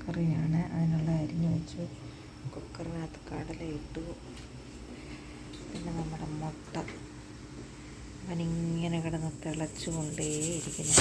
കടലക്കറിയാണ് അതിനുള്ള അരിഞ്ഞു വെച്ചു. കുക്കറിനകത്ത് കടല ഇട്ടു. പിന്നെ നമ്മുടെ മുട്ട. അവനിങ്ങനെ കിടന്ന് തിളച്ചുകൊണ്ടേയിരിക്കുന്നു.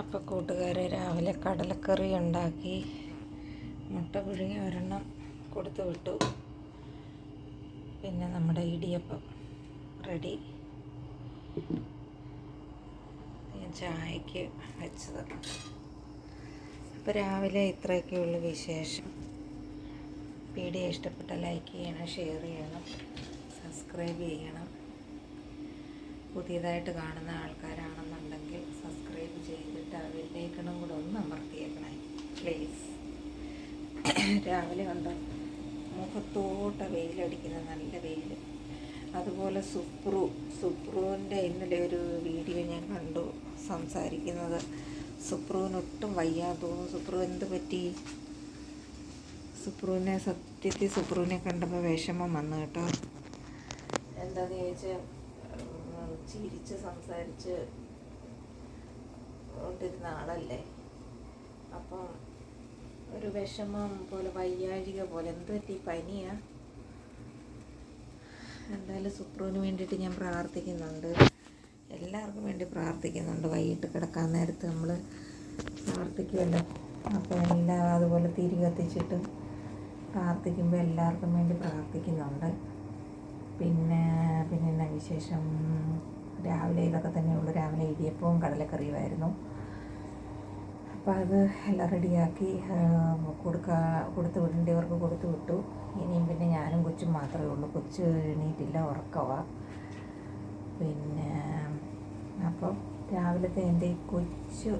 അപ്പോൾ കൂട്ടുകാരെ രാവിലെ കടലക്കറി ഉണ്ടാക്കി. മുട്ട പുഴുങ്ങി ഒരെണ്ണം കൊടുത്തു വിട്ടു. പിന്നെ നമ്മുടെ ഇടിയപ്പം റെഡി. ഞാൻ ചായക്ക് വെച്ചത്. അപ്പോൾ രാവിലെ ഇത്രയൊക്കെയുള്ള വിശേഷം. വീഡിയോ ഇഷ്ടപ്പെട്ട ലൈക്ക് ചെയ്യണം ഷെയർ ചെയ്യണം സബ്സ്ക്രൈബ് ചെയ്യണം. പുതിയതായിട്ട് കാണുന്ന ആൾക്കാരാണെന്നുണ്ടെങ്കിൽ സബ്സ്ക്രൈബ് ചെയ്തിട്ട് ആ ബെല്ലൈക്കണം കൂടെ ഒന്ന് അമർത്തിയേക്കണേ. പ്ലീസ് രാവിലെ കണ്ടോ? മുഖത്തോട്ട വെയിലടിക്കുന്ന നല്ല വെയിൽ അതുപോലെ സുപ്രു സുപ്രുവിന്റെ ഇന്നലെ ഒരു വീഡിയോ ഞാൻ കണ്ടു സംസാരിക്കുന്നത്. സുപ്രുവിനൊട്ടും വയ്യാതെ തോന്നുന്നു സുപ്രു എന്ത് പറ്റി? സുപ്രുവിനെ സത്യത്തിൽ സുപ്രുവിനെ കണ്ടപ്പോൾ വിഷമം വന്നു കേട്ടോ. എന്താന്ന് ചോദിച്ചാൽ ചിരിച്ച് സംസാരിച്ച് കൊണ്ടിരുന്ന ആളല്ലേ? അപ്പം ഒരു വിഷമം പോലെ വയ്യാഴിക പോലെ എന്ത് പറ്റി? പനിയാ? എന്തായാലും സുപ്രുവിന് വേണ്ടിയിട്ട് ഞാൻ പ്രാർത്ഥിക്കുന്നുണ്ട്. എല്ലാവർക്കും വേണ്ടി പ്രാർത്ഥിക്കുന്നുണ്ട്. വൈകിട്ട് കിടക്കാൻ നേരത്ത് നമ്മൾ പ്രാർത്ഥിക്കുമല്ലോ. അപ്പോൾ എല്ലാം അതുപോലെ തിരി കത്തിച്ചിട്ട് പ്രാർത്ഥിക്കുമ്പോൾ എല്ലാവർക്കും വേണ്ടി പ്രാർത്ഥിക്കുന്നുണ്ട്. പിന്നെ പിന്നെ എന്നാ വിശേഷം? രാവിലെ ഇതൊക്കെ തന്നെയുള്ളൂ. രാവിലെ ഇടിയപ്പവും കടലക്കറിയുമായിരുന്നു. അപ്പോൾ അത് എല്ലാം റെഡിയാക്കി കൊടുക്കുക കൊടുത്തു വിടേണ്ടവർക്ക് കൊടുത്തു വിട്ടു. ഇനിയും പിന്നെ ഞാനും കൊച്ചും മാത്രമേ ഉള്ളൂ. കൊച്ച് എണീറ്റില്ല ഉറക്കവാ. പിന്നെ അപ്പം രാവിലത്തെ എന്റെ കൊച്ചു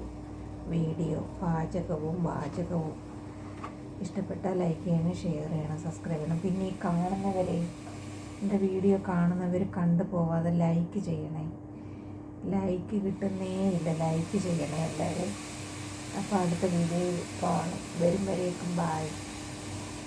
വീഡിയോ പാചകവും വാചകവും ഇഷ്ടപ്പെട്ടാൽ ലൈക്ക് ചെയ്യണം ഷെയർ ചെയ്യണം സബ്സ്ക്രൈബ് ചെയ്യണം. പിന്നെ ഈ കാണുന്നവരെ എന്റെ വീഡിയോ കാണുന്നവർ കണ്ടു പോവാതെ ലൈക്ക് ചെയ്യണേ. ലൈക്ക് കിട്ടുന്നേ ഇല്ല ലൈക്ക് ചെയ്യണേ എല്ലാവരും. അപ്പോൾ അടുത്ത വീഡിയോയിൽ കാണും. വരും വരേക്കും ബായ്